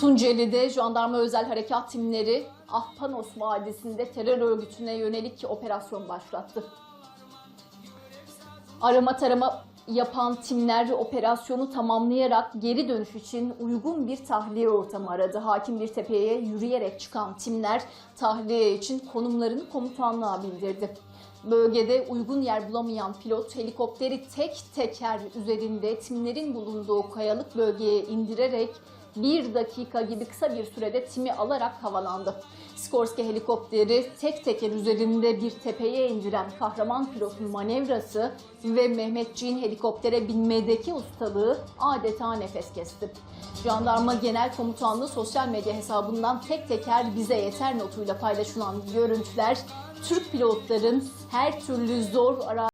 Tunceli'de jandarma özel harekat timleri Ahpanos Vadisi'nde terör örgütüne yönelik operasyon başlattı. Arama tarama yapan timler operasyonu tamamlayarak geri dönüş için uygun bir tahliye ortamı aradı. Hakim bir tepeye yürüyerek çıkan timler tahliye için konumlarını komutanlığa bildirdi. Bölgede uygun yer bulamayan pilot helikopteri tek teker üzerinde timlerin bulunduğu kayalık bölgeye indirerek bir dakika gibi kısa bir sürede timi alarak havalandı. Skorsky helikopteri tek teker üzerinde bir tepeye indiren kahraman pilotun manevrası ve Mehmetçiğin helikoptere binmedeki ustalığı adeta nefes kesti. Jandarma Genel Komutanlığı sosyal medya hesabından tek teker bize yeter notuyla paylaşılan görüntüler Türk pilotların her türlü zor arazi